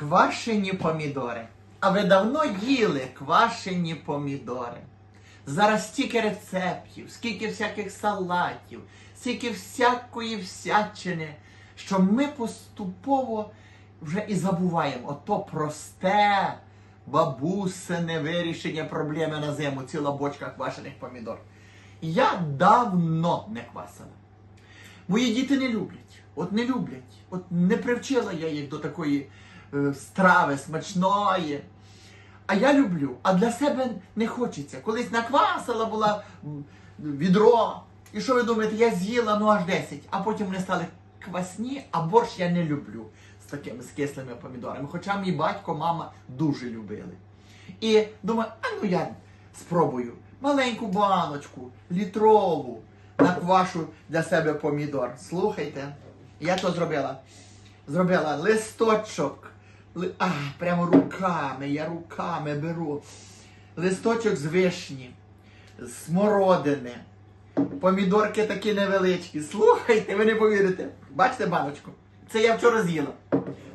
Квашені помідори. А ви давно їли квашені помідори? Зараз стільки рецептів, скільки всяких салатів, скільки всякої всячини, що ми поступово вже і забуваємо. Ото просте бабусине вирішення проблеми на зиму, ціла бочка квашених помідор. Я давно не квасила. Мої діти не люблять. От не люблять. От не привчила я їх до такої страви смачної. А я люблю, а для себе не хочеться. Колись наквасила була відро. І що ви думаєте, я з'їла ну аж 10, а потім вони стали квасні, а борщ я не люблю з такими з кислими помідорами. Хоча мій батько, мама дуже любили. І думаю, а ну я спробую маленьку баночку, літрову, наквашу для себе помідор. Слухайте, я то зробила. Зробила листочок. А, прямо руками, я руками беру. Листочок з вишні, з смородини. Помідорки такі невеличкі. Слухайте, ви не повірите. Бачите баночку? Це я вчора з'їла.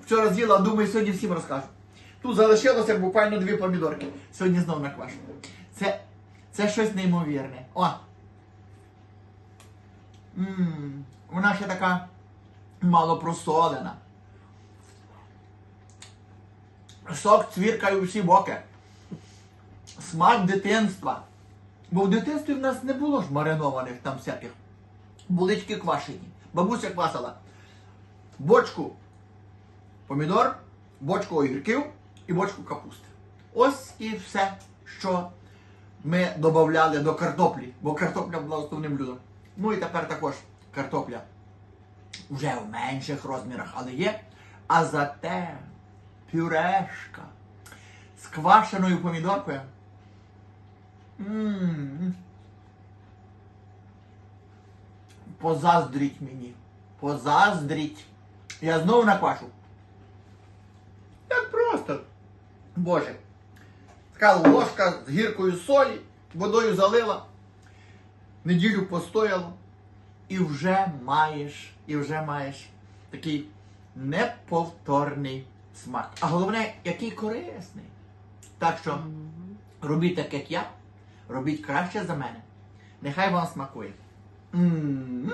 Вчора з'їла, думаю, сьогодні всім розкажу. Тут залишилося буквально дві помідорки. Сьогодні знов наквашу. Це, це щось неймовірне. О! Ммм, вона ще така мало Сок цвіркає у всі боки. Смак дитинства. Бо в дитинстві в нас не було ж маринованих там всяких. Булички квашені. Бабуся квасила. Бочку помідор, бочку огірків і бочку капусти. Ось і все, що ми додавали до картоплі, бо картопля була основним блюдом. Ну і тепер також картопля вже в менших розмірах, але є. А зате пюрешка з квашеною помідоркою. М. Позаздріть мені. Позаздріть. Я знову наквашу. Так просто. Боже. Така ложка з гіркою солі, водою залила, неділю постояло, і вже маєш, і вже маєш такий неповторний смак. А головне, який корисний. Так що робіть так, як я, робіть краще за мене. Нехай вам смакує. М.